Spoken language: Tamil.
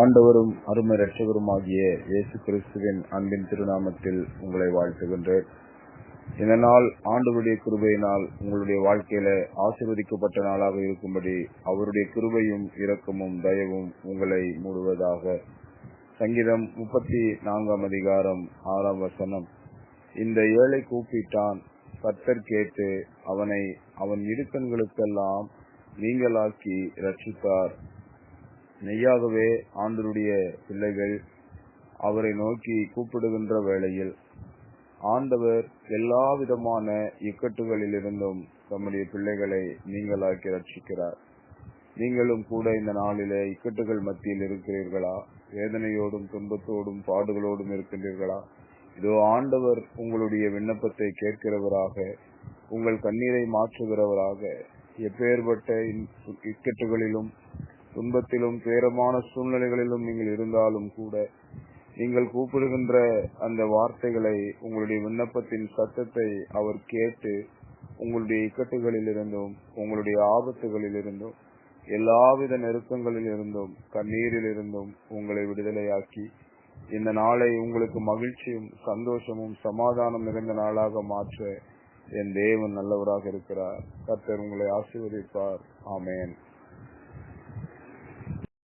ஆண்டவரும் அருமை இரட்சகருமாகிய இயேசு கிறிஸ்துவின் அன்பின் திருநாமத்தில் உங்களை வாழ்த்துகின்றேன். இந்த நாள் ஆண்டவருடைய கிருபையினால் உங்களுடைய வாழ்க்கையில ஆசிர்வதிக்கப்பட்ட நாளாக இருக்கும்படி அவருடைய கிருபையும் இரக்கமும் தயவும் உங்களை மூடுவதாக. சங்கீதம் முப்பத்தி நான்காம் அதிகாரம் ஆறாம் வசனம். இந்த ஏழை கூப்பிட்டான் கத்தர் கேட்டு அவனை அவன் இடுக்கண்களுக்கெல்லாம் நீங்களாக்கி ரட்சித்தார் மெய்யாகவே ஆண்டருடைய பிள்ளைகள் அவரை நோக்கி கூப்பிடுகின்ற வேளையில் ஆண்டவர் எல்லா விதமான இக்கட்டுகளிலிருந்தும் தம்முடைய பிள்ளைகளை நீங்களாக்கி ரட்சிக்கிறார். நீங்களும் கூட இந்த நாளிலே இக்கட்டுகள் மத்தியில் இருக்கிறீர்களா? வேதனையோடும் துன்பத்தோடும் பாடுகளோடும் இருக்கின்றீர்களா? இதோ ஆண்டவர் உங்களுடைய விண்ணப்பத்தை கேட்கிறவராக உங்கள் கண்ணீரை மாற்றுகிறவராக எப்பேற்பட்ட இக்கட்டுகளிலும் துன்பத்திலும் துயரமான சூழ்நிலைகளிலும் நீங்கள் இருந்தாலும் கூட நீங்கள் கூப்பிடுகின்ற அந்த வார்த்தைகளை உங்களுடைய விண்ணப்பத்தின் சத்தத்தை அவர் கேட்டு உங்களுடைய இக்கட்டுகளில் இருந்தும் உங்களுடைய ஆபத்துகளில் இருந்தும் எல்லாவித நெருக்கங்களில் இருந்தும் கண்ணீரில் இருந்தும் உங்களை விடுதலையாக்கி இந்த நாளை உங்களுக்கு மகிழ்ச்சியும் சந்தோஷமும் சமாதானம் நிறைந்த நாளாக மாற்ற என் தேவன் நல்லவராக இருக்கிறார். கர்த்தர் உங்களை ஆசீர்வதிப்பார். ஆமேன்.